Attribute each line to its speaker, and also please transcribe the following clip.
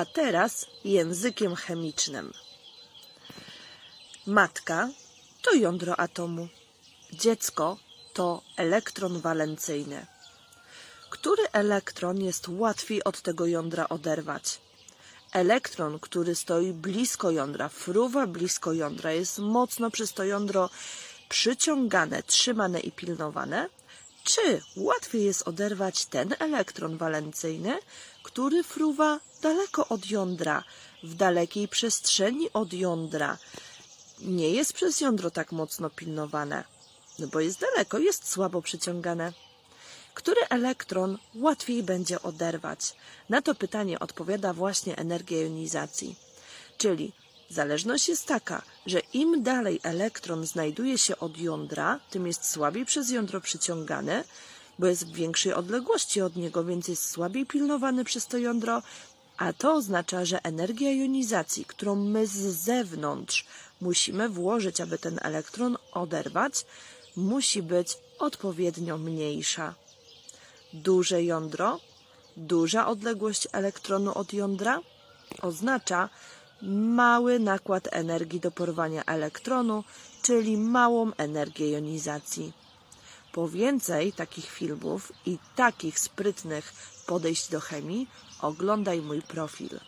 Speaker 1: A teraz językiem chemicznym. Matka to jądro atomu. Dziecko to elektron walencyjny. Który elektron jest łatwiej od tego jądra oderwać? Elektron, który stoi blisko jądra, fruwa blisko jądra, jest mocno przez to jądro przyciągane, trzymane i pilnowane, czy łatwiej jest oderwać ten elektron walencyjny, który fruwa daleko od jądra, w dalekiej przestrzeni od jądra, nie jest przez jądro tak mocno pilnowane, no bo jest daleko, jest słabo przyciągane. Który elektron łatwiej będzie oderwać? Na to pytanie odpowiada właśnie energia jonizacji. Czyli zależność jest taka, że im dalej elektron znajduje się od jądra, tym jest słabiej przez jądro przyciągany, bo jest w większej odległości od niego, więc jest słabiej pilnowany przez to jądro, a to oznacza, że energia jonizacji, którą my z zewnątrz musimy włożyć, aby ten elektron oderwać, musi być odpowiednio mniejsza. Duże jądro, duża odległość elektronu od jądra oznacza mały nakład energii do porwania elektronu, czyli małą energię jonizacji. Po więcej takich filmów i takich sprytnych podejść do chemii, oglądaj mój profil.